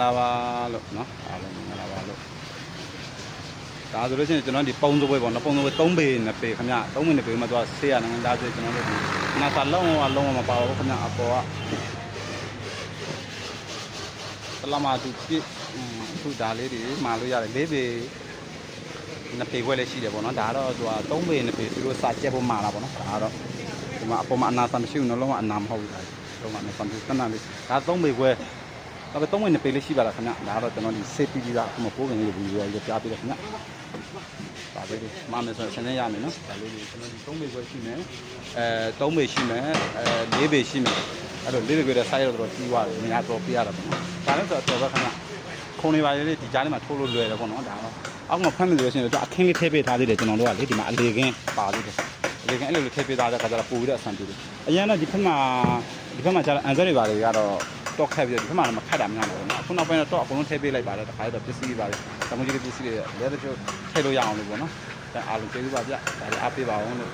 လာပါလို့နော်အားလုံးမင်္ဂလာပါလို့ဒါဆိုလို့ရှိရင်ကျွန်တော်ဒီပုံစပွဲပေါ့နော်ပုံစပွဲ3ပေ2ပေခင်ဗျ3ပေ2ပေမှာသူကဆေးရနိုင်ငံသားဆိုကျွန်တော်တို့ဒီနာစာလုံးဝလုံးဝမပါဘူးခင်ဗျအပေါ်ကတလမာသူပြည့်အခုဒါလေးတွေမာလို့ရတယ်၄ပေ2ပေခွဲလည်းရှိတယ်ပေါ့နော်ဒါကတော့သူက3ပေ2ပေသူတို့စာချက်ဖို့မာတာပေါ့နော်ဒါကတော့ဒီမှာအပေါ်မှာအနာစာမရှိဘူးနော်လုံးဝအနာမဟုတ်ဘူးဒါလုံးဝအနာစာမရှိတနလေးဒါ3ပေခွဲ ဒါပေမဲ့သုံးဝင်နှစ်ပေလေးရှိပါလားခင်ဗျဒါကတော့ကျွန်တော်ဒီ safety ကြီးကအခုမပိုးခင်လေးပြီးရောရပြပေးတယ်ခင်ဗျဒါလေးလေးမမယ်ဆိုရင်ဆင်းနေရမယ်နော်ဒါလေးလေးကျွန်တော်ဒီသုံးပေခွဲရှိမယ်အဲသုံးပေရှိမယ်အဲလေးပေရှိမယ်အဲ့တော့လေးပေခွဲတဲ့ size တော့တော်ကြီးသွားတယ်နေရာတော့ပြရတာပေါ့နော်ဒါလည်းဆိုတော့တော်ပဲခင်ဗျခုံနေပါလေဒီကြားထဲမှာထိုးလို့လွယ်တယ်ပေါ့နော်ဒါတော့အောက်မှာဖမ်းနေလို့ရှိရင်တော့အခင်းလေးထည့်ပေးထားသေးတယ်ကျွန်တော်တို့ကလေဒီမှာအလေကင်းပါသေးတယ်အလေကင်းအဲ့လိုလေးထည့်ပေးထားတဲ့ခါကျတော့ပို့ပြီးတော့အဆန်ပြေတယ်အရင်တော့ဒီဖက်မှာဒီဖက်မှာကျတော့အန်ဇက်တွေပါလေကတော့ တော့ခက်ပြီးတော့ဒီခါမှလည်းမခတ်တာများတော့ဘူးနော်အခုနောက်ပိုင်းတော့အကုန်လုံးထည့်ပေးလိုက်ပါတယ်တခါတော့ပစ္စည်းတွေပါတယ်တမကြီးတွေပစ္စည်းတွေလည်းတချို့ထည့်လို့ရအောင်လို့ပေါ့နော်ဒါအားလုံးကျေးဇူးပါဗျဒါလည်းအားပေးပါအောင်လို့